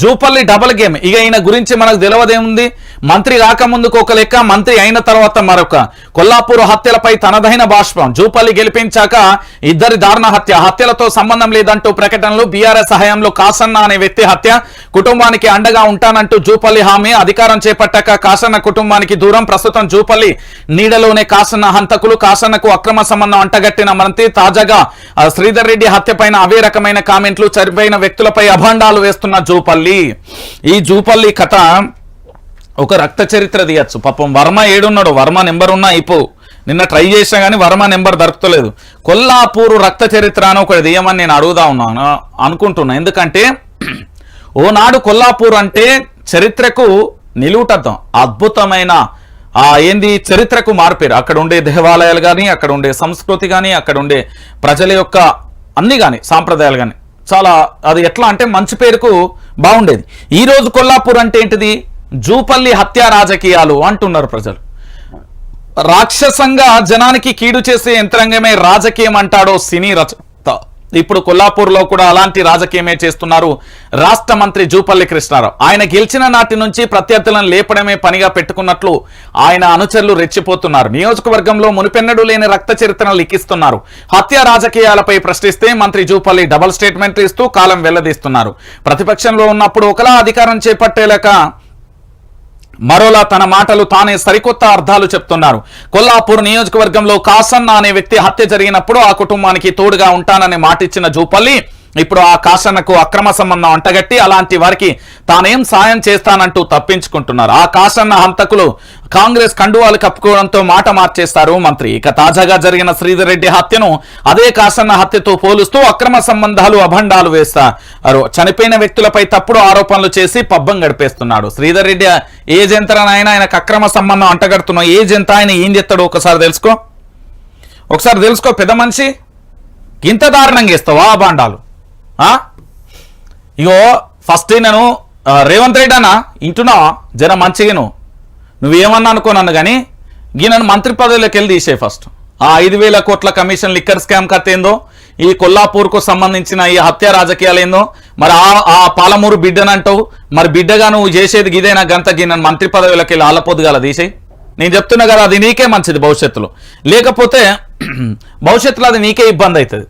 Jupally double game ఇక ఈయన గురించి మనకు తెలియదేముంది మంత్రి రాకముందుకు ఒక లెక్క మంత్రి అయిన తర్వాత మరొక. కొల్లాపూర్ హత్యలపై తనదైన బాష్పం. జూపల్లి గెలిపించాక ఇద్దరి దారుణ హత్య. హత్యలతో సంబంధం లేదంటూ ప్రకటనలు బీఆర్ఎస్ సహాయంలో కాసన్న అనే వ్యక్తి హత్య. కుటుంబానికి అండగా ఉంటానంటూ జూపల్లి హామీ. అధికారం చేపట్టాక కాసన్న కుటుంబానికి దూరం. ప్రస్తుతం జూపల్లి నీడలోనే కాసన్న హంతకులు. కాసన్నకు అక్రమ సంబంధం అంటగట్టిన మంత్రి తాజాగా శ్రీధర్ రెడ్డి హత్య పైన అవే రకమైన కామెంట్లు చనిపోయిన వ్యక్తులపై అభాండాలు వేస్తున్న జూపల్లి. ఈ జూపల్లి కథ ఒక రక్త చరిత్ర తీయచ్చు. పాపం వర్మ ఏడున్నాడు? వర్మ నెంబర్ ఉన్నా అయిపో. నిన్న ట్రై చేసినా కానీ వర్మ నెంబర్ దొరకలేదు కొల్లాపూరు రక్త చరిత్ర అని ఒకటి తీయమని నేను అడుగుదా ఉన్నాను అనుకుంటున్నా. ఎందుకంటే ఓనాడు కొల్లాపూర్ అంటే చరిత్రకు నిలువుటద్దం. అద్భుతమైన ఆ ఏంది? చరిత్రకు మార్పేరు అక్కడ ఉండే దేవాలయాలు కానీ అక్కడ ఉండే సంస్కృతి కానీ అక్కడ ఉండే ప్రజల యొక్క అన్ని కానీ సాంప్రదాయాలు కానీ చాలా అది ఎట్లా అంటే మంచి పేరుకు బాగుండేది. ఈ రోజు కొల్లాపూర్ అంటే ఏంటిది? జూపల్లి హత్య రాజకీయాలు అంటున్నారు ప్రజలు. రాక్షసంగా జనానికి కీడు చేసే యంత్రాంగమే రాజకీయం అంటాడో సినీ రచ ఇప్పుడు కొల్లాపూర్లో కూడా అలాంటి రాజకీయమే చేస్తున్నారు రాష్ట్ర మంత్రి జూపల్లి కృష్ణారావు. ఆయన గెలిచిన నాటి నుంచి ప్రత్యర్థులను లేపడమే పనిగా పెట్టుకున్నట్లు ఆయన అనుచరులు రెచ్చిపోతున్నారు. నియోజకవర్గంలో మునిపెన్నడూ లేని రక్త చరిత్రను లిఖిస్తున్నారు. హత్య రాజకీయాలపై ప్రశ్నిస్తే మంత్రి జూపల్లి డబల్ స్టేట్మెంట్ ఇస్తూ కాలం వెల్లదీస్తున్నారు. ప్రతిపక్షంలో ఉన్నప్పుడు ఒకలా అధికారం చేపట్టేలాక మరోలా తన మాటలు తానే సరికొత్త అర్థాలు చెప్తున్నారు. కొల్లాపూర్ నియోజకవర్గంలో కాసన్న అనే వ్యక్తి హత్య జరిగినప్పుడు ఆ కుటుంబానికి తోడుగా ఉంటానని మాటిచ్చిన జూపల్లి ఇప్పుడు ఆ కాషన్నకు అక్రమ సంబంధం అంటగట్టి అలాంటి వారికి తానేం సాయం చేస్తానంటూ తప్పించుకుంటున్నారు. ఆ కాషన్న హంతకులు కాంగ్రెస్ కండువాలు కప్పుకోవడంతో మాట మార్చేస్తారు మంత్రి. ఇక తాజాగా జరిగిన శ్రీధర్ రెడ్డి హత్యను అదే కాసన్న హత్యతో పోలుస్తూ అక్రమ సంబంధాలు అభండాలు వేస్తారు చనిపోయిన వ్యక్తులపై తప్పుడు ఆరోపణలు చేసి పబ్బం గడిపేస్తున్నాడు. శ్రీధర్ రెడ్డి ఏజ్ ఎంత ఆయనకు అక్రమ సంబంధం అంటగడుతున్నావు. ఏ జంత ఆయన ఏం చేస్తాడో ఒకసారి తెలుసుకో. ఒకసారి తెలుసుకో పెద్ద మనిషి. ఇంత దారుణంగా ఇస్తావా ఆ బాండాలు? ఇగో ఫస్ట్ నేను రేవంత్ రెడ్డి అన్న ఇంటున్నావా? జర మంచిగాను నువ్వేమన్నా అనుకో నన్ను కానీ ఈయనను మంత్రి పదవిలోకి వెళ్ళి తీసే ఫస్ట్ ఆ ఐదు వేల కోట్ల కమిషన్ లిక్కర్ స్కామ్ కథ ఏందో ఈ కొల్లాపూర్కు సంబంధించిన ఈ హత్య రాజకీయాలు ఏందో మరి ఆ ఆ పాలమూరు బిడ్డనంటావు మరి బిడ్డగా నువ్వు చేసేది గిదేనా గంత? గిన్నె మంత్రి పదవిలోకి వెళ్ళి ఆలపోదుగల తీసేయి. నేను చెప్తున్నా కదా అది నీకే మంచిది భవిష్యత్తులో. లేకపోతే భవిష్యత్తులో అది నీకే ఇబ్బంది అవుతుంది.